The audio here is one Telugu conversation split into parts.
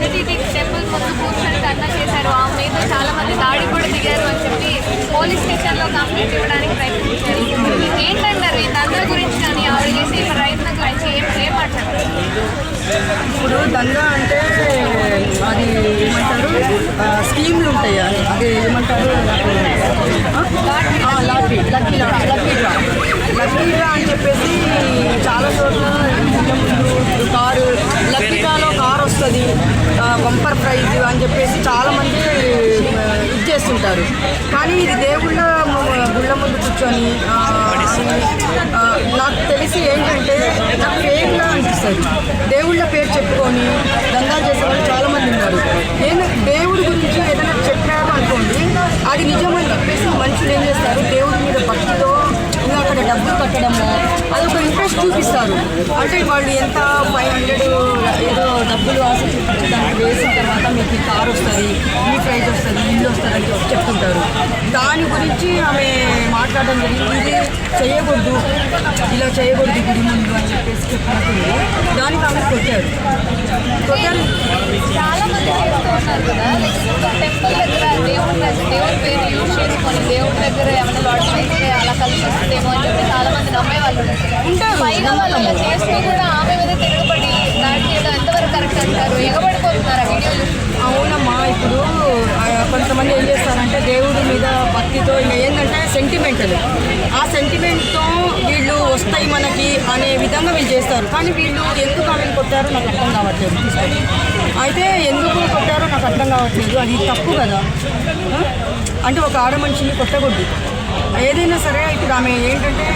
టిటిడి టెంపుల్ ముందు కూర్చొని ధర్నా చేశారు. ఆ మీద చాలా మంది దాడి కూడా దిగారు అని చెప్పి పోలీస్ స్టేషన్లో కంప్లైంట్ ఇవ్వడానికి ప్రయత్నించారు. ఏంటంటారు ఈ దందా గురించి కానీ ఆవిడ చేసే ప్రయత్నం గురించి ఏం ఏమంటారు ఇప్పుడు దందా అంటే అది ఏమంటారు ఆ, స్కీమ్లు ఉంటాయి అది అది ఏమంటారు ఆ? ఆ, లాటరీ లక్కీ లా- లక్కీ డ్రా లక్కీ డ్రా అని చెప్పేసి చాలా చోట్ల ఇంటి ముందు కారు లక్కీ డ్రాలో కారు వస్తుంది బంపర్ ప్రైజ్ అని చెప్పేసి చాలామంది ఇది చేస్తుంటారు. కానీ ఇది దేవుళ్ళ గుళ్ళ ముందు కూర్చొని నాకు తెలిసి ఏంటంటే నాకు ఫేక్లా అనిపిస్తుంది. దేవుళ్ళ పేరు చెప్పుకొని దందాలు చేసే వాళ్ళు ఉన్నారు. నేను దేవుడి గురించి ఏదైనా చెప్పాను అనుకోండి అది నిజమని చెప్పేసి మనుషులు ఏం చేస్తారు? దేవుడి మీద భక్తితో ఇంకా అక్కడ డబ్బులు కట్టడము అదొక ఇంట్రెస్ట్ చూపిస్తారు. అంటే వాళ్ళు ఎంత ఫైవ్ హండ్రెడ్ ఏదో డబ్బులు ఆశ కారు వస్తుంది ఈ ప్రైజ్ వస్తుంది ఇల్లు వస్తుంది అని చెప్తుంటారు దాని గురించి ఆమె మాట్లాడడం జరిగింది. ఇది చేయకూడదు ఇలా చేయకూడదు గుడి ముందు అని చెప్పేసి చెప్పినప్పుడు దానికి ఆమె కొట్టారు. కొట్టారు. చాలా మంది చేస్తూ ఉన్నారు కదా. టెంపుల్ దగ్గర దేవుడి దగ్గర దేవుడి పేరు యూజ్ చేసుకొని దేవుడి దగ్గర ఏమైనా లాటరీ అయితే అలా కలిసి వస్తుందేమో అని చెప్పి చాలా మంది నమ్మే వాళ్ళు ఉంటారు, పైగా వాళ్ళు అలా చేస్తూ కూడా ఆమె మీద తిరగబడి దాడి చేయడం ఎంతవరకు కరెక్ట్ అంటారు ఎగబడిపోతున్నారు ఆ వీడియో చూసి అవునమ్మా ఇప్పుడు ఆ, కొంతమంది ఏం చేస్తారంటే దేవుడి మీద భక్తితో ఇంకా సెంటిమెంట్ ఆ సెంటిమెంట్తో వీళ్ళు వస్తాయి మనకి అనే విధంగా వీళ్ళు చేస్తారు. కానీ వీళ్ళు ఎందుకు ఆమెను కొట్టారో నాకు అర్థం కావట్లేదు. అయితే ఎందుకు కొట్టారో నాకు అర్థం కావట్లేదు. అది తప్పు కదా. అంటే ఒక ఆడ మనిషిని కొట్టకూడదు. ఏదైనా సరే ఇప్పుడు ఆమె ఏంటంటే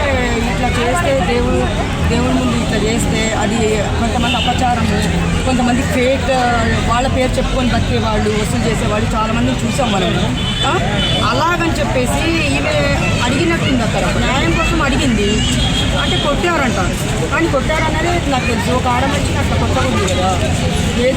ఇట్లా చేస్తే దేవుడు దేవుడి ముందు ఇట్లా చేస్తే అది కొంతమంది అపచారము కొంతమంది ఫేక్ వాళ్ళ పేరు చెప్పుకొని బతికే వాళ్ళు వసూలు చేసేవాళ్ళు చాలామంది చూసాం మనము. అలాగని చెప్పేసి ఈమె చేస్తారు న్యాయం కోసం అడిగింది. అంటే కొట్టారంట. కానీ కొట్టారన్నది నాకు తెలుసు. ఒక ఆడ మనిషిని అట్లా కొట్టకూడదు కదా. ఏదైనా